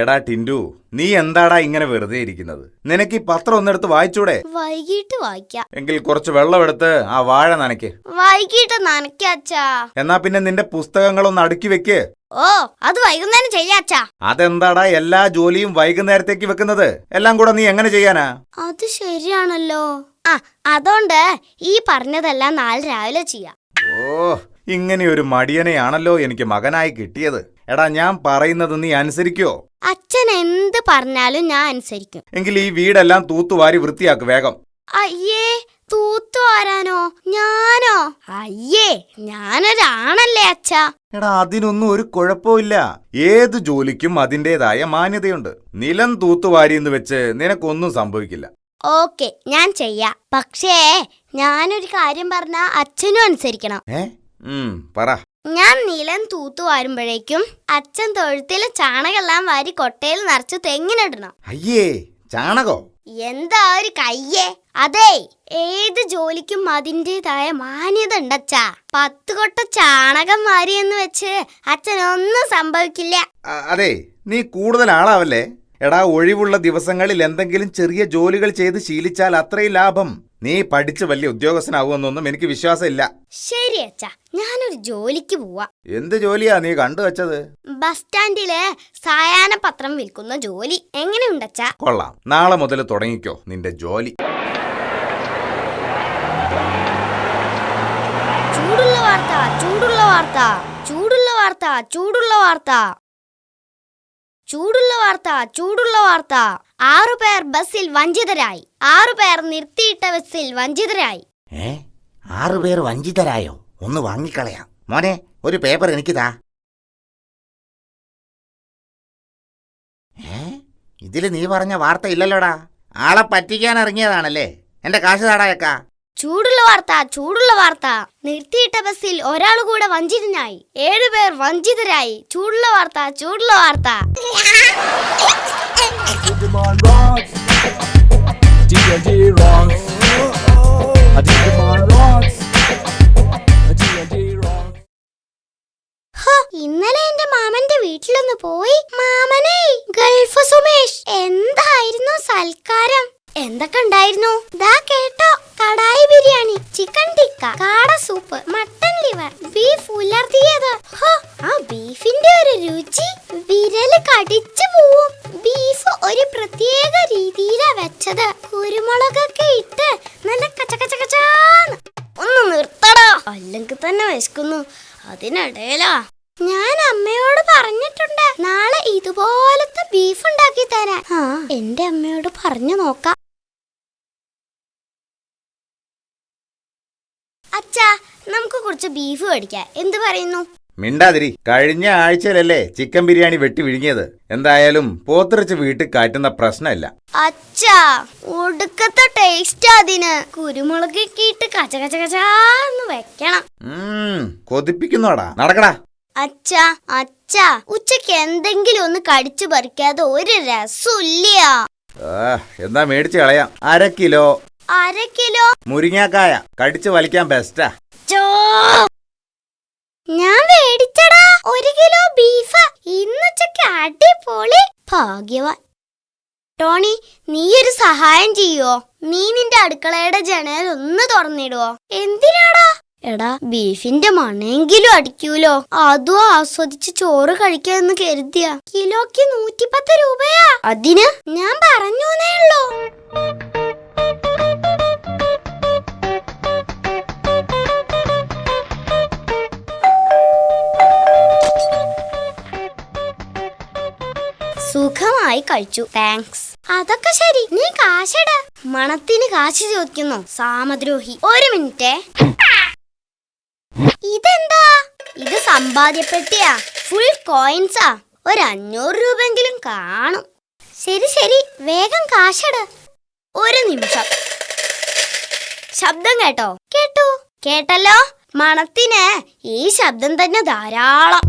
എടാ ടിൻഡു നീ എന്താടാ ഇങ്ങനെ വെറുതെ ഇരിക്കുന്നത്? നിനക്ക് ഈ പത്രം ഒന്നെടുത്ത് വായിച്ചൂടെ? വൈകിട്ട് വായിക്കാം. എങ്കിൽ കുറച്ച് വെള്ളം എടുത്ത് ആ വാഴ നനയ്ക്ക്. വൈകിട്ട് നനയ്ക്കാച്ചാ എന്നാ പിന്നെ നിന്റെ പുസ്തകങ്ങളൊന്ന് അടുക്കി വെക്ക്. ഓ അത് വൈകുന്നേരം ചെയ്യാച്ചാ അതെന്താടാ എല്ലാ ജോലിയും വൈകുന്നേരത്തേക്ക് വെക്കുന്നത്? എല്ലാം കൂടെ നീ എങ്ങനെ ചെയ്യാനാ? അത് ശരിയാണല്ലോ. ആ അതുകൊണ്ട് ഈ പറഞ്ഞതെല്ലാം നാളെ രാവിലെ ചെയ്യാം. ഓ ഇങ്ങനെയൊരു മടിയനെയാണല്ലോ എനിക്ക് മകനായി കിട്ടിയത്. എടാ ഞാൻ പറയുന്നത് നീ അനുസരിക്കോ? അച്ഛൻ എന്ത് പറഞ്ഞാലും ഞാൻ അനുസരിക്കും. എങ്കിൽ ഈ വീടെല്ലാം തൂത്തുവാരി വൃത്തിയാക്ക് വേഗം. അയ്യേ തൂത്തുവാരാനോ? ഞാനോ? അയ്യേ ഞാനൊരാണല്ലേ അച്ഛാ. എടാ അതിനൊന്നും ഒരു കുഴപ്പമില്ല ഏത് ജോലിക്കും അതിന്റെതായ മാന്യതയുണ്ട്. നിലം തൂത്തുവാരി എന്ന് വെച്ച് നിനക്കൊന്നും സംഭവിക്കില്ല. ഓക്കെ ഞാൻ ചെയ്യാം. പക്ഷേ ഞാനൊരു കാര്യം പറഞ്ഞ അച്ഛനും അനുസരിക്കണം. ഏ? ഉം പറ. ഞാൻ നിലം തൂത്തു വാരുമ്പോഴേക്കും അച്ഛൻ തൊഴുത്തിലെ ചാണകെല്ലാം വാരി കൊട്ടയിൽ നിറച്ച് തെങ്ങിനിടണം അയ്യേ ചാണകോ? എന്താ ഒരു കയ്യേ? അതെ ഏത് ജോലിക്കും അതിന്റെതായ മാന്യത ഉണ്ടച്ചാ. പത്ത് കൊട്ട ചാണകം വാരിയെന്ന് വെച്ച് അച്ഛനൊന്നും സംഭവിക്കില്ല. അ- അതെ നീ കൂടുതൽ ആളാവല്ലേ? എടാ ഒഴിവുള്ള ദിവസങ്ങളിൽ എന്തെങ്കിലും ചെറിയ ജോലികൾ ചെയ്ത് ശീലിച്ചാൽ അത്രയും ലാഭം. നീ പഠിച്ച് വലിയ ഉദ്യോഗസ്ഥനാവുമെന്നൊന്നും എനിക്ക് വിശ്വാസമില്ല. ശരി അച്ഛാ ഞാനൊരു ജോലിക്ക് പോവാ. എന്ത് ജോലിയാ നീ കണ്ടു വച്ചത്? ബസ് സ്റ്റാൻഡിൽ സായാഹ്ന പത്രം വിൽക്കുന്ന ജോലി. എങ്ങനെയുണ്ട് അച്ഛാ? കൊള്ളാം. നാളെ മുതൽ തുടങ്ങിക്കോ നിന്റെ ജോലി. ചൂടുള്ള വാർത്ത ചൂടുള്ള വാർത്ത ചൂടുള്ള വാർത്ത ചൂടുള്ള വാർത്ത. ചൂടുള്ള വാർത്ത ചൂടുള്ള വാർത്ത. ആറു പേർ ബസ്സിൽ വഞ്ചിതരായി. ആറു പേർ നിർത്തിയിട്ട ബസ്സിൽ വഞ്ചിതരായി. ഏ? ആറു പേർ വഞ്ചിതരായോ? ഒന്ന് വാങ്ങിക്കളയാം. മോനെ ഒരു പേപ്പർ എനിക്ക് താ ഏ? ഇതിൽ നീ പറഞ്ഞ വാർത്ത ഇല്ലല്ലോടാ. ആളെ പറ്റിക്കാൻ ഇറങ്ങിയതാണല്ലേ. എന്റെ കാശ് താടായക്ക ചൂടുള്ള വാർത്ത ചൂടുള്ള വാർത്ത. നിർത്തിയിട്ട ബസ്സിൽ ഒരാൾ കൂടെ വഞ്ചിതനായി. ഏഴുപേർ വഞ്ചിതരായി. ചൂടുള്ള വാർത്ത ചൂടുള്ള വാർത്ത. ഇന്നലെ എന്റെ മാമന്റെ വീട്ടിലൊന്ന് പോയി. മാമനെ ഗൾഫ് സുമേഷ്. എന്തായിരുന്നു സൽക്കാരം? എന്തൊക്കെ ഉണ്ടായിരുന്നു? ദാ കേട്ടോ. ബിരിയാണി ചിക്കൻ ടിക്ക കാട സൂപ്പ് മട്ടൻ ലിവർ ബീഫ് ഉലർത്തിയത്. ആ ബീഫിന്റെ ഒരു രുചി വിരൽ കടിച്ചു പോവും. ബീഫ് ഒരു പ്രത്യേക രീതിയിലാ വെച്ചത്. കുരുമുളകൊക്കെ ഇട്ട് നല്ല കച്ചകച്ചകച്ചാന്ന് ഒന്ന് നിർത്തടാ. അല്ലെങ്കിൽ തന്നെ വിശക്കുന്നു. അതിനിടയിലാ. ഞാൻ അമ്മയോട് പറഞ്ഞിട്ടുണ്ട് നാളെ ഇതുപോലത്തെ ബീഫ് ഉണ്ടാക്കി തരാൻ. എന്റെ അമ്മയോട് പറഞ്ഞു നോക്കാം. അച്ഛാ നമുക്ക് കുറച്ച് ബീഫ് മേടിക്കാം. എന്ത് പറയുന്നു? മിണ്ടാതിരി. കഴിഞ്ഞ ആഴ്ചയിലല്ലേ ചിക്കൻ ബിരിയാണി വെട്ടി വിഴുങ്ങിയത്. എന്തായാലും പോത്തിറച്ച് വീട്ടിൽ കാറ്റുന്ന പ്രശ്നമില്ല. അച്ഛാ ഒടുക്കത്തെ ടേസ്റ്റ് അതിന്. കുരുമുളക് ഇട്ട് കച്ച കച്ച കച്ചാന്ന് വെക്കണം. കൊതിപ്പിക്കുന്നോടാ. നടക്കടാ. അച്ഛാ അച്ഛാ ഉച്ചയ്ക്ക് എന്തെങ്കിലും ഒന്ന് കടിച്ചു പറിക്കാതെ ഒരു രസമില്ല എന്നാ മേടിച്ച് കളയാം. അര കിലോ അര കിലോ മുരിങ്ങാക്കായ. കടിച്ചു വലിക്കാൻ ബെസ്റ്റാ ചോ. ഞാൻ മേടിച്ചടാ ഒരു കിലോ ബീഫ് ഇന്നുച്ചക്ക് അടിപൊളി ഭാഗ്യവാൻ. ടോണി നീ ഒരു സഹായം ചെയ്യോ? നീ നിന്റെ അടുക്കളയുടെ ജനൽ ഒന്ന് തുറന്നിടുവോ? എന്തിനാടാ? എടാ ബീഫിന്റെ മണെങ്കിലും അടിക്കൂലോ. അതും ആസ്വദിച്ച് ചോറ് കഴിക്കാന്ന് കരുതിയ. കിലോക്ക് നൂറ്റിപ്പത്ത് രൂപയാ. അതിന് ഞാൻ പറഞ്ഞു ഉള്ളൂ. സുഖമായി കഴിച്ചു. താങ്ക്സ് അതൊക്കെ ശരി. നീ കാശട. മണത്തിന് കാശ് ചോദിക്കുന്നു. സാമദ്രോഹി. ഒരു മിനിറ്റ്. ഇതെന്താ? ഇത് സമ്പാദ്യപ്പെട്ടിയാ. ഫുൾ കോയിൻസാ ഒരു അഞ്ഞൂറ് രൂപെങ്കിലും കാണും. ശരി ശരി. വേഗം കാശട. ഒരു നിമിഷം. ശബ്ദം കേട്ടോ? കേട്ടു. കേട്ടല്ലോ? മണത്തിന് ഈ ശബ്ദം തന്നെ ധാരാളം.